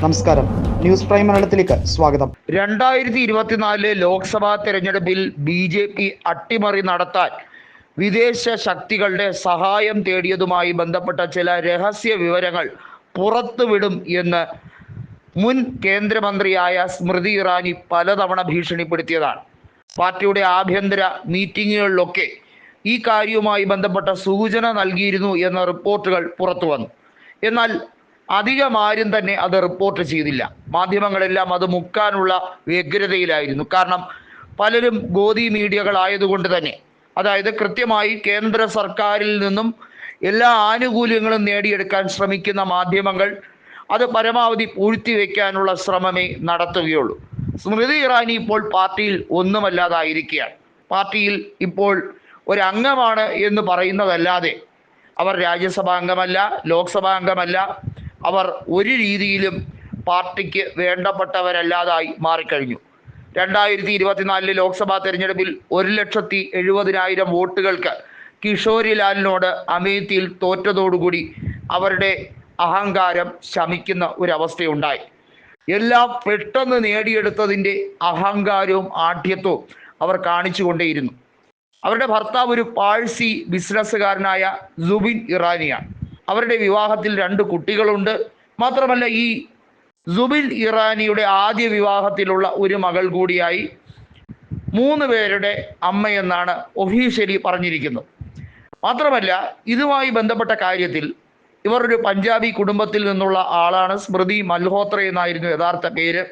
നമസ്കാരം. News prime മലയാളത്തിലേക്ക് സ്വാഗതം. രണ്ടായിരത്തി ഇരുപത്തിനാലിലെ ലോക്സഭാ തെരഞ്ഞെടുപ്പിൽ ബി ജെ പി അട്ടിമറി നടത്താൻ വിദേശ ശക്തികളുടെ സഹായം തേടിയതുമായി ബന്ധപ്പെട്ട ചില രഹസ്യ വിവരങ്ങൾ പുറത്തുവിടും എന്ന് മുൻ കേന്ദ്രമന്ത്രിയായ സ്മൃതി ഇറാനി പലതവണ ഭീഷണിപ്പെടുത്തിയതാണ്. പാർട്ടിയുടെ ആഭ്യന്തര മീറ്റിങ്ങുകളിലൊക്കെ ഈ കാര്യവുമായി ബന്ധപ്പെട്ട സൂചന നൽകിയിരുന്നു എന്ന റിപ്പോർട്ടുകൾ പുറത്തു വന്നു എന്നാൽ അധികം ആരും തന്നെ അത് റിപ്പോർട്ട് ചെയ്തില്ല. മാധ്യമങ്ങളെല്ലാം അത് മുക്കാനുള്ള വ്യഗ്രതയിലായിരുന്നു. കാരണം പലരും ഗോതി മീഡിയകളായതുകൊണ്ട് തന്നെ. അതായത് കൃത്യമായി കേന്ദ്ര സർക്കാരിൽ നിന്നും എല്ലാ ആനുകൂല്യങ്ങളും നേടിയെടുക്കാൻ ശ്രമിക്കുന്ന മാധ്യമങ്ങൾ അത് പരമാവധി പൂഴ്ത്തിവെക്കാനുള്ള ശ്രമമേ നടത്തുകയുള്ളൂ. സ്മൃതി ഇറാനി ഇപ്പോൾ പാർട്ടിയിൽ ഒന്നുമല്ലാതായിരിക്കുകയാണ്. പാർട്ടിയിൽ ഇപ്പോൾ ഒരു അംഗമാണ് എന്ന് പറയുന്നതല്ലാതെ അവർ രാജ്യസഭാ അംഗമല്ല ലോക്സഭാ അംഗമല്ല അവർ ഒരു രീതിയിലും പാർട്ടിക്ക് വേണ്ടപ്പെട്ടവരല്ലാതായി മാറിക്കഴിഞ്ഞു. രണ്ടായിരത്തി ഇരുപത്തിനാലിലെ ലോക്സഭാ തെരഞ്ഞെടുപ്പിൽ ഒരു ലക്ഷത്തി എഴുപതിനായിരം വോട്ടുകൾക്ക് കിഷോരിലാലിനോട് അമേത്തിയിൽ തോറ്റതോടുകൂടി അവരുടെ അഹങ്കാരം ശമിക്കുന്ന ഒരവസ്ഥയുണ്ടായി. എല്ലാം പെട്ടെന്ന് നേടിയെടുത്തതിന്റെ അഹങ്കാരവും ആഢ്യത്വവും അവർ കാണിച്ചുകൊണ്ടേയിരുന്നു. അവരുടെ ഭർത്താവ് ഒരു പാഴ്സി ബിസിനസ്സുകാരനായ സുബിൻ ഇറാനിയാണ്. അവരുടെ വിവാഹത്തിൽ രണ്ട് കുട്ടികളുണ്ട്. മാത്രമല്ല ഈ സുബിൻ ഇറാനിയുടെ ആദ്യ വിവാഹത്തിലുള്ള ഒരു മകൾ കൂടിയായി മൂന്ന് പേരുടെ അമ്മയെന്നാണ് ഒഫീഷ്യലി പറഞ്ഞിരിക്കുന്നത് മാത്രമല്ല ഇതുമായി ബന്ധപ്പെട്ട കാര്യത്തിൽ ഇവർ ഒരു പഞ്ചാബി കുടുംബത്തിൽ നിന്നുള്ള ആളാണ്. സ്മൃതി മൽഹോത്ര എന്നായിരുന്നു യഥാർത്ഥ പേര്.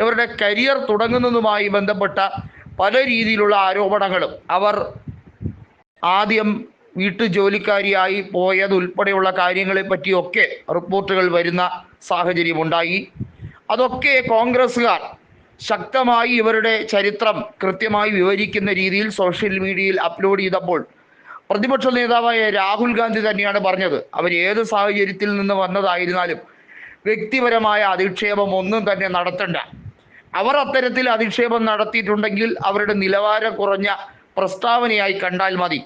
ഇവരുടെ കരിയർ തുടങ്ങുന്നതുമായി ബന്ധപ്പെട്ട പല രീതിയിലുള്ള ആരോപണങ്ങളും അവർ ആദ്യം വീട്ടു ജോലിക്കാരിയായി പോയത് ഉൾപ്പെടെയുള്ള കാര്യങ്ങളെ പറ്റിയൊക്കെ റിപ്പോർട്ടുകൾ വരുന്ന സാഹചര്യമുണ്ടായി. അതൊക്കെ കോൺഗ്രസ്സുകാർ ശക്തമായി ഇവരുടെ ചരിത്രം കൃത്യമായി വിവരിക്കുന്ന രീതിയിൽ സോഷ്യൽ മീഡിയയിൽ അപ്ലോഡ് ചെയ്തപ്പോൾ പ്രതിപക്ഷ നേതാവായ രാഹുൽ ഗാന്ധി തന്നെയാണ് പറഞ്ഞത്. അവർ ഏത് സാഹചര്യത്തിൽ നിന്ന് വന്നതായിരുന്നാലും വ്യക്തിപരമായ അധിക്ഷേപം ഒന്നും തന്നെ നടത്തണ്ട. അവർ അത്തരത്തിൽ അധിക്ഷേപം നടത്തിയിട്ടുണ്ടെങ്കിൽ അവരുടെ നിലവാരം കുറഞ്ഞ പ്രസ്താവനയായി കണ്ടാൽ മതി.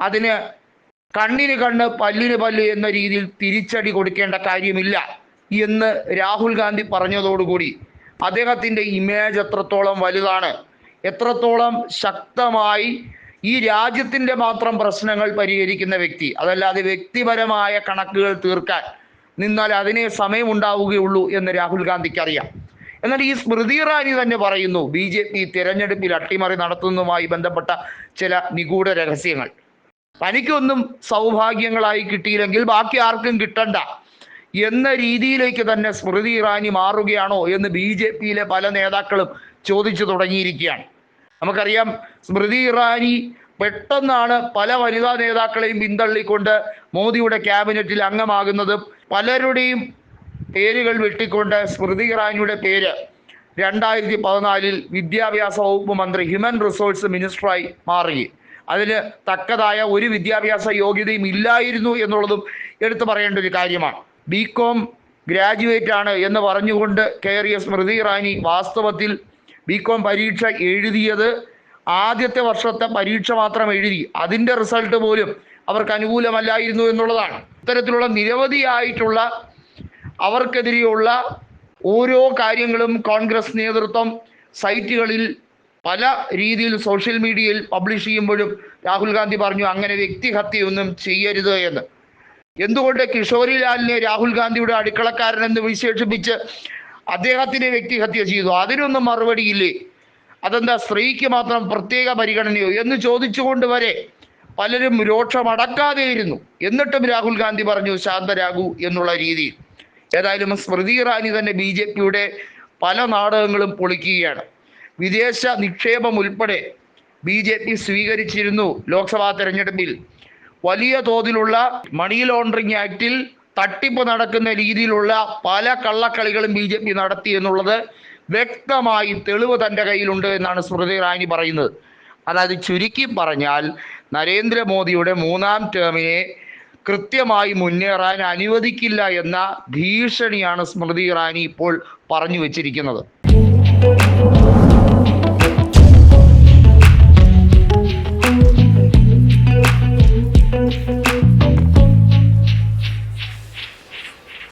അതിന് കണ്ണിന് കണ്ണ് പല്ലിന് പല്ല് എന്ന രീതിയിൽ തിരിച്ചടി കൊടുക്കേണ്ട കാര്യമില്ല എന്ന് രാഹുൽ ഗാന്ധി പറഞ്ഞതോടുകൂടി അദ്ദേഹത്തിന്റെ ഇമേജ് എത്രത്തോളം വലുതാണ് എത്രത്തോളം ശക്തമായി ഈ രാജ്യത്തിന്റെ മാത്രം പ്രശ്നങ്ങൾ പരിഹരിക്കുന്ന വ്യക്തി അതല്ലാതെ വ്യക്തിപരമായ കണക്കുകൾ തീർക്കാൻ നിന്നാൽ അതിനെ സമയമുണ്ടാവുകയുള്ളൂ എന്ന് രാഹുൽ ഗാന്ധിക്ക് അറിയാം എന്നാൽ ഈ സ്മൃതി ഇറാനി തന്നെ പറയുന്നു ബി ജെ പി തിരഞ്ഞെടുപ്പിൽ അട്ടിമറി നടത്തുന്നതുമായി ബന്ധപ്പെട്ട ചില നിഗൂഢ രഹസ്യങ്ങൾ. തനിക്കൊന്നും സൗഭാഗ്യങ്ങളായി കിട്ടിയില്ലെങ്കിൽ ബാക്കി ആർക്കും കിട്ടണ്ട. എന്ന രീതിയിലേക്ക് തന്നെ സ്മൃതി ഇറാനി മാറുകയാണോ എന്ന് ബി ജെ പിയിലെ പല നേതാക്കളും ചോദിച്ചു തുടങ്ങിയിരിക്കുകയാണ്. നമുക്കറിയാം സ്മൃതി ഇറാനി പെട്ടെന്നാണ് പല വനിതാ നേതാക്കളെയും പിന്തള്ളിക്കൊണ്ട് മോദിയുടെ ക്യാബിനറ്റിൽ അംഗമാകുന്നതും പലരുടെയും പേരുകൾ വെട്ടിക്കൊണ്ട് സ്മൃതി ഇറാനിയുടെ പേര് രണ്ടായിരത്തി പതിനാലിൽ വിദ്യാഭ്യാസ വകുപ്പ് മന്ത്രി ഹ്യൂമൻ റിസോഴ്സ് മിനിസ്റ്ററായി മാറുകയും അതിന് തക്കതായ ഒരു വിദ്യാഭ്യാസ യോഗ്യതയും ഇല്ലായിരുന്നു എന്നുള്ളതും എടുത്തു പറയേണ്ട ഒരു കാര്യമാണ്. ബി കോം ഗ്രാജുവേറ്റ് ആണ് എന്ന് പറഞ്ഞുകൊണ്ട് കയറിയ സ്മൃതി ഇറാനി വാസ്തവത്തിൽ ബി കോം പരീക്ഷ എഴുതിയത് ആദ്യത്തെ വർഷത്തെ പരീക്ഷ മാത്രം എഴുതി. അതിന്റെ റിസൾട്ട് പോലും അവർക്ക് അനുകൂലമല്ലായിരുന്നു എന്നുള്ളതാണ്. ഇത്തരത്തിലുള്ള നിരവധിയായിട്ടുള്ള അവർക്കെതിരെയുള്ള ഓരോ കാര്യങ്ങളും കോൺഗ്രസ് നേതൃത്വം സൈറ്റുകളിൽ പല രീതിയിൽ സോഷ്യൽ മീഡിയയിൽ പബ്ലിഷ് ചെയ്യുമ്പോഴും രാഹുൽ ഗാന്ധി പറഞ്ഞു അങ്ങനെ വ്യക്തിഹത്യയൊന്നും ചെയ്യരുത് എന്ന്. എന്തുകൊണ്ട് കിഷോരിലാലിനെ രാഹുൽ ഗാന്ധിയുടെ അടുക്കളക്കാരൻ എന്ന് വിശേഷിപ്പിച്ച് അദ്ദേഹത്തിനെ വ്യക്തിഹത്യ ചെയ്തു? അതിനൊന്നും മറുപടിയില്ലേ? അതെന്താ സ്ത്രീക്ക് മാത്രം പ്രത്യേക പരിഗണനയോ? എന്ന് ചോദിച്ചുകൊണ്ട് വരെ പലരും രോക്ഷമടക്കാതെയിരുന്നു എന്നിട്ടും രാഹുൽ ഗാന്ധി പറഞ്ഞു ശാന്തരാകൂ എന്നുള്ള രീതിയിൽ. ഏതായാലും സ്മൃതി ഇറാനി തന്നെ ബി പല നാടകങ്ങളും പൊളിക്കുകയാണ്. വിദേശ നിക്ഷേപം ഉൾപ്പെടെ ബി ജെ പി സ്വീകരിച്ചിരുന്നു ലോക്സഭാ തെരഞ്ഞെടുപ്പിൽ. വലിയ തോതിലുള്ള മണി ലോണ്ടറിംഗ് ആക്ടിൽ തട്ടിപ്പ് നടക്കുന്ന രീതിയിലുള്ള പല കള്ളക്കളികളും ബി ജെ പി നടത്തി എന്നുള്ളത് വ്യക്തമായി തെളിവ് തന്റെ കയ്യിലുണ്ട് എന്നാണ് സ്മൃതി ഇറാനി പറയുന്നത്. അതായത് ചുരുക്കി പറഞ്ഞാൽ നരേന്ദ്രമോദിയുടെ മൂന്നാം ടേമിനെ കൃത്യമായി മുന്നേറാൻ അനുവദിക്കില്ല എന്ന ഭീഷണിയാണ് സ്മൃതി ഇറാനി ഇപ്പോൾ പറഞ്ഞു വച്ചിരിക്കുന്നത്.